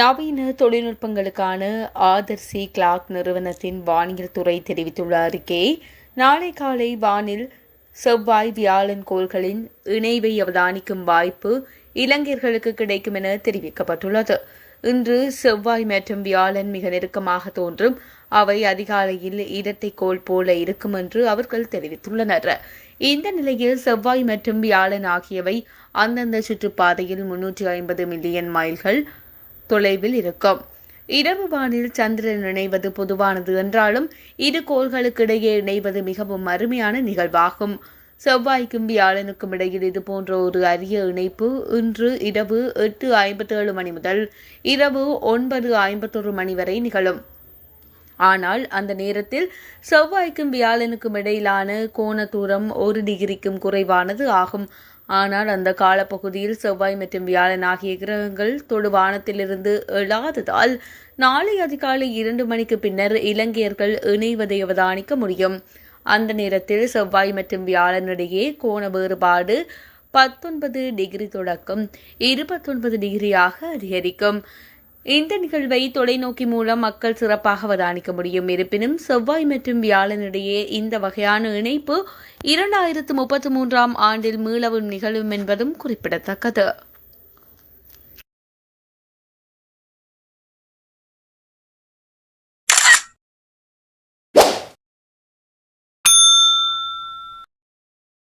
நவீன தொழில்நுட்பங்களுக்கான author C clock நிறுவனத்தின் வானியல் துறை தெரிவித்துள்ள அறிக்கை நாளை காலை வானில் செவ்வாய் வியாழன் கோள்களின் இணைவை அவதானிக்கும் வாய்ப்பு இளைஞர்களுக்கு கிடைக்கும் என தெரிவிக்கப்பட்டுள்ளது. இன்று செவ்வாய் மற்றும் வியாழன் மிக நெருக்கமாக தோன்றும். அவை அதிகாலையில் இரட்டை கோள் போல இருக்கும் என்று அவர்கள் தெரிவித்துள்ளனர். இந்த நிலையில் செவ்வாய் மற்றும் வியாழன் ஆகியவை அந்தந்த சுற்றுப்பாதையில் முன்னூற்றி ஐம்பது மில்லியன் மைல்கள் தொலைவில் இருக்கும். இரவு வானில் சந்திரன் இணைவது பொதுவானது என்றாலும் இரு கோள்களுக்கிடையே இணைவது மிகவும் அருமையான நிகழ்வாகும். செவ்வாய்க்கும் வியாழனுக்கும் இடையில் இது போன்ற ஒரு அரிய இணைப்பு இன்று இரவு எட்டு ஐம்பத்தேழு மணி முதல் இரவு ஒன்பது ஐம்பத்தொரு மணி வரை நிகழும். ஆனால் அந்த நேரத்தில் செவ்வாய்க்கும் வியாழனுக்கும் இடையிலான கோண தூரம் ஒரு டிகிரிக்கும் குறைவானது ஆகும். ஆனால் அந்த காலப்பகுதியில் செவ்வாய் மற்றும் வியாழன் ஆகிய கிரகங்கள் தொடு வானத்திலிருந்து எழாததால் நாளை அதிகாலை இரண்டு மணிக்கு பின்னர் இலங்கையர்கள் இணைவதை அவதானிக்க முடியும். அந்த நேரத்தில் செவ்வாய் மற்றும் வியாழனிடையே கோண வேறுபாடு பத்தொன்பது டிகிரி தொடக்கம் இருபத்தொன்பது டிகிரியாக அதிகரிக்கும். இந்த நிகழ்வை தொலைநோக்கி மூலம் மக்கள் சிறப்பாக அவதானிக்க முடியும். இருப்பினும் செவ்வாய் மற்றும் வியாழனிடையே இந்த வகையான இணைப்பு இரண்டாயிரத்து முப்பத்தி மூன்றாம் ஆண்டில் மீளவும் நிகழும் என்பதும் குறிப்பிடத்தக்கது.